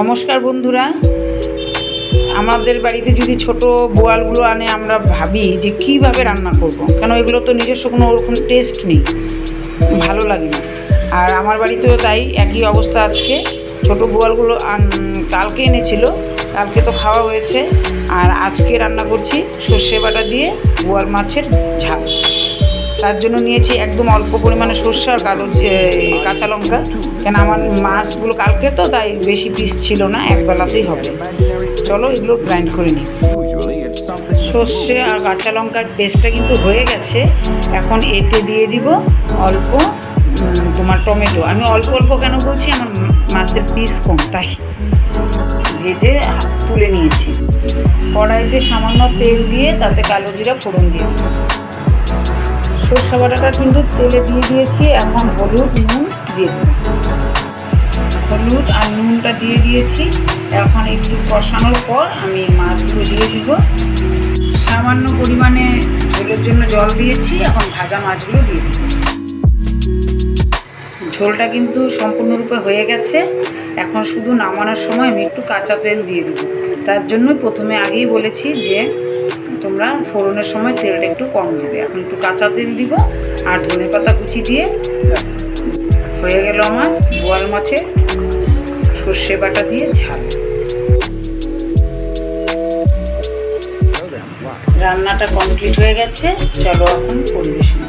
নমস্কার বন্ধুরা। আমাদের বাড়িতে যদি ছোট বোয়ালগুলো আনে, আমরা ভাবি যে কীভাবে রান্না করব। কেন এগুলো তো নিজস্ব কোনো ওরকম টেস্ট নেই। ভালো লাগে না। আর আমার বাড়িতেও তাই, একই অবস্থা আজকে। ছোট বোয়ালগুলো কালকে এনেছিল, কালকে তো খাওয়া হয়েছে। আর আজকে রান্না করছি সর্ষে বাটা দিয়ে বোয়াল মাছের ঝাল। তার জন্য নিয়েছি একদম অল্প পরিমাণে সর্ষে আর কালো কাঁচা লঙ্কা। কেন আমার মাছগুলো কালকে তো, তাই বেশি পিস ছিল না একবেলাতেই হবে। চলো এগুলো গ্রাইন্ড করে নিই। সর্ষে আর কাঁচা লঙ্কার পেস্টটা কিন্তু হয়ে গেছে। এখন এতে দিয়ে দিব অল্প তোমার টমেটো। আমি অল্প অল্প কেন বলছি? আমার মাছের পিস কম, তাই। ভেজে তুলে নিয়েছি। কড়াইতে সামান্য তেল দিয়ে তাতে কালো জিরা ফোড়ন দিয়ে সর্ষে বাটাটা কিন্তু তেলে দিয়ে দিয়েছি, এখন হলুদ নুন দিয়ে দেবো হলুদ আর নুনটা দিয়ে দিয়েছি। এখন একটু কষানোর পর আমি মাছগুলো দিয়ে দিব। সামান্য পরিমাণে ঝোলের জন্য জল দিয়েছি, এখন ভাজা মাছগুলো দিয়ে দিব। ঝোলটা কিন্তু সম্পূর্ণরূপে হয়ে গেছে। এখন শুধু নামানোর সময় আমি একটু কাঁচা তেল দিয়ে দেবো। তার জন্য প্রথমে আগেই বলেছি যে তোমরা ফোড়নের সময় তেলটা একটু কম দেবে। এখন একটু কাঁচা তেল দিব আর ধনে পাতা কুচি দিয়ে হয়ে গেল আমার বোয়াল মাছের সর্ষে বাটা দিয়ে ঝাল। রান্নাটা কমপ্লিট হয়ে গেছে, চলো এখন পরিবেশন